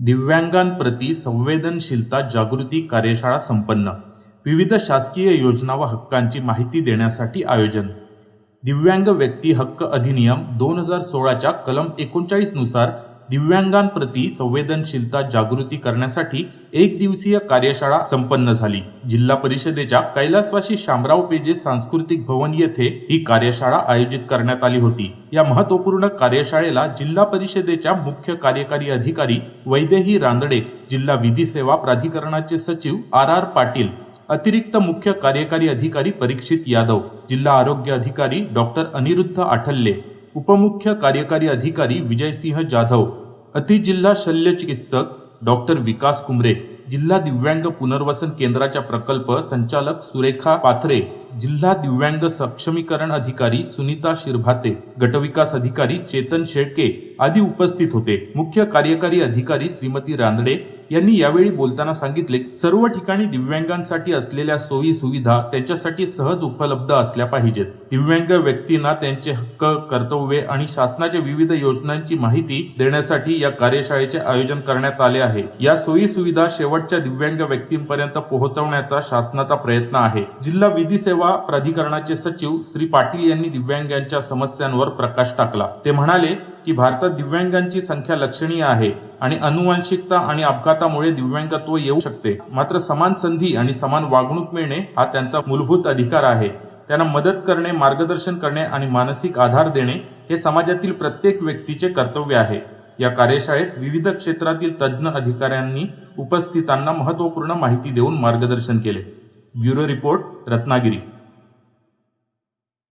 दिव्यांगांप्रती संवेदनशीलता जागृती कार्यशाळा संपन्न. विविध शासकीय योजना व हक्कांची माहिती देण्यासाठी आयोजन. दिव्यांग व्यक्ती हक्क अधिनियम दोन हजार सोळाच्या कलम एकोणचाळीसनुसार दिव्यांगांप्रती संवेदनशीलता जागृती करण्यासाठी एक दिवसीय कार्यशाळा संपन्न झाली. जिल्हा परिषदेच्या कैलासवासी शामराव पेजे सांस्कृतिक भवन येथे ही कार्यशाळा आयोजित करण्यात आली होती. या महत्त्वपूर्ण कार्यशाळेला जिल्हा परिषदेच्या मुख्य कार्यकारी अधिकारी वैदेही रांदडे जिल्हा विधी सेवा प्राधिकरणाचे सचिव आर आर पाटील अतिरिक्त मुख्य कार्यकारी अधिकारी परीक्षित यादव जिल्हा आरोग्य अधिकारी डॉक्टर अनिरुद्ध आठल्ले उपमुख्य कार्यकारी अधिकारी विजयसिंह जाधव अतिजिल्हा शल्य चिकित्सक डॉक्टर विकास कुमरे जिल्हा दिव्यांग पुनर्वसन केंद्राच्या प्रकल्प संचालक सुरेखा पाथरे जिल्हा दिव्यांग सक्षमीकरण अधिकारी सुनीता शिरभाते गटविकास अधिकारी चेतन शेळके आदी उपस्थित होते. मुख्य कार्यकारी अधिकारी श्रीमती रांदडे यांनी यावेळी बोलताना सांगितले सर्व ठिकाणी दिव्यांगांसाठी असलेल्या सोयी सुविधा त्यांच्यासाठी सहज उपलब्ध असल्या पाहिजेत. दिव्यांग व्यक्तींना त्यांचे हक्क कर्तव्ये आणि शासनाच्या विविध योजनांची माहिती देण्यासाठी या कार्यशाळेचे आयोजन करण्यात आले आहे. या सोयी सुविधा शेवटच्या दिव्यांग व्यक्तींपर्यंत पोहोचवण्याचा शासनाचा प्रयत्न आहे. जिल्हा विधी सेवा सेवा प्राधिकरणाचे सचिव श्री पाटील यांनी दिव्यांगांच्या समस्यांवर प्रकाश टाकला. ते म्हणाले की भारतात दिव्यांगांची संख्या लक्षणीय आहे आणि अनुवांशिकता आणि अपघातामुळे दिव्यांगत्व येऊ शकते. मात्र समान संधी आणि समान वागणूक मिळणे हा त्यांचा मूलभूत अधिकार आहे. त्यांना मदत करणे मार्गदर्शन करणे आणि मानसिक आधार देणे हे समाजातील प्रत्येक व्यक्तीचे कर्तव्य आहे. या कार्यशाळेत विविध क्षेत्रातील तज्ज्ञ अधिकाऱ्यांनी उपस्थितांना महत्त्वपूर्ण माहिती देऊन मार्गदर्शन केले. Bureau report Ratnagiri.